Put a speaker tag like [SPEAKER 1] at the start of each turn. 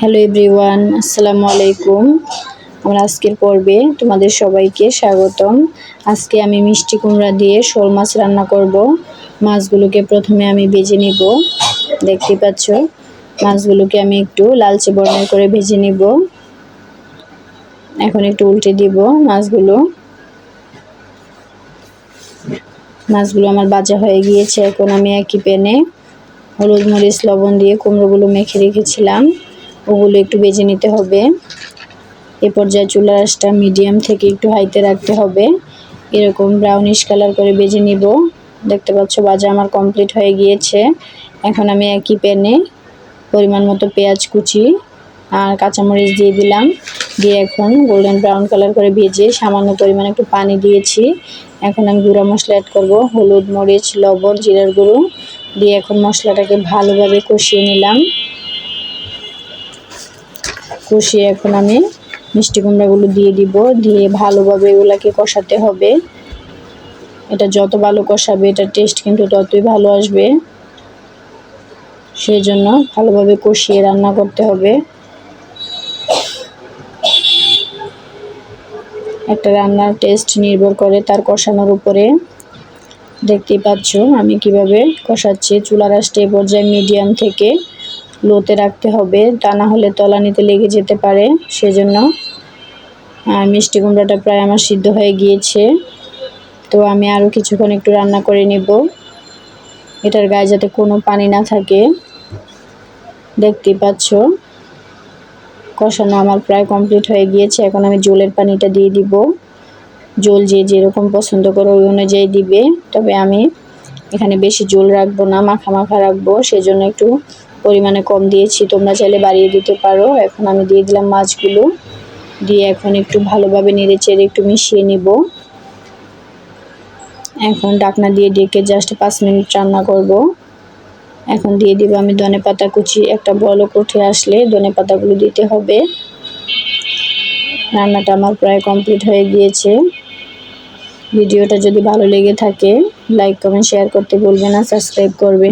[SPEAKER 1] Hello everyone আসসালামু আলাইকুম আমরা আজকের পর্বে তোমাদের সবাইকে স্বাগতম। আজকে আমি মিষ্টি কুমড়া দিয়ে শোল মাছ রান্না করব। মাছগুলোকে প্রথমে আমি ভেজে নিব। দেখতে পাচ্ছ, মাছগুলোকে আমি একটু লালচে বর্ণের করে ভেজে নিব। এখন একটু উল্টে দিব মাছগুলো। মাছগুলো আমার বাজা হয়ে গিয়েছে। এখন আমি একই প্যানে হলুদ মরিচ, লবণ দিয়ে কুমড়োগুলো মেখে রেখেছিলাম। ওগুলো একটু বেজে নিতে হবে। এ পর্যায়ে চুলার আঁচটা মিডিয়াম থেকে একটু হাইতে রাখতে হবে। এরকম ব্রাউনিশ কালার করে বেজে নিব। দেখতে পাচ্ছ বাজা আমার কমপ্লিট হয়ে গিয়েছে। এখন আমি একই প্যানে পরিমাণ মতো পেঁয়াজ কুচি আর কাঁচামরিচ দিয়ে দিলাম। দিয়ে এখন গোল্ডেন ব্রাউন কালার করে ভেজে সামান্য পরিমাণে একটু পানি দিয়েছি। এখন আমি গুঁড়া মশলা অ্যাড করব, হলুদ, মরিচ, লবণ, জিরার গুঁড়ো। দিয়ে এখন মশলাটাকে ভালোভাবে কষিয়ে নিলাম। কষিয়ে এখন আমি মিষ্টি কুমড়াগুলো দিয়ে দিব। দিয়ে ভালোভাবে এগুলাকে কষাতে হবে। এটা যত ভালো কষাবে এটা টেস্ট কিন্তু ততই ভালো আসবে। সেই জন্য ভালোভাবে কষিয়ে রান্না করতে হবে। একটা রান্নার টেস্ট নির্ভর করে তার কষানোর উপরে। দেখতেই পাচ্ছ আমি কীভাবে কষাচ্ছি। চুলার আঁচটা পর্যায়ে মিডিয়াম থেকে লোতে রাখতে হবে। তা না হলে তলানিতে লেগে যেতে পারে, সেজন্য। আর মিষ্টি কুমড়াটা প্রায় আমার সিদ্ধ হয়ে গিয়েছে। তো আমি আরও কিছুক্ষণ একটু রান্না করে নেব। এটার গায়ে যাতে কোনো পানি না থাকে। দেখতেই পাচ্ছ, কষানো আমার প্রায় কমপ্লিট হয়ে গিয়েছে। এখন আমি জলের পানিটা দিয়ে দিব। জল যে যেরকম পছন্দ করো ওই অনুযায়ী দিবে। তবে আমি এখানে বেশি জল রাখব না, মাখা মাখা রাখব। সেজন্য একটু পরিমাণে কম দিয়েছি, তোমরা চাইলে বাড়িয়ে দিতে পারো। এখন আমি দিয়ে দিলাম মাছগুলো। দিয়ে এখন একটু ভালোভাবে নেড়ে চেড়ে একটু মিশিয়ে নিব। এখন ডাকনা দিয়ে ডেকে জাস্ট পাঁচ মিনিট রান্না করব। এখন দিয়ে দিব আমি ধনে পাতা কুচি। একটা বলক উঠে আসলে ধনে পাতাগুলো দিতে হবে। রান্নাটা আমার প্রায় কমপ্লিট হয়ে গিয়েছে। ভিডিওটা যদি ভালো লেগে থাকে লাইক কমেন্ট শেয়ার করতে বলবে না সাবস্ক্রাইব করবে।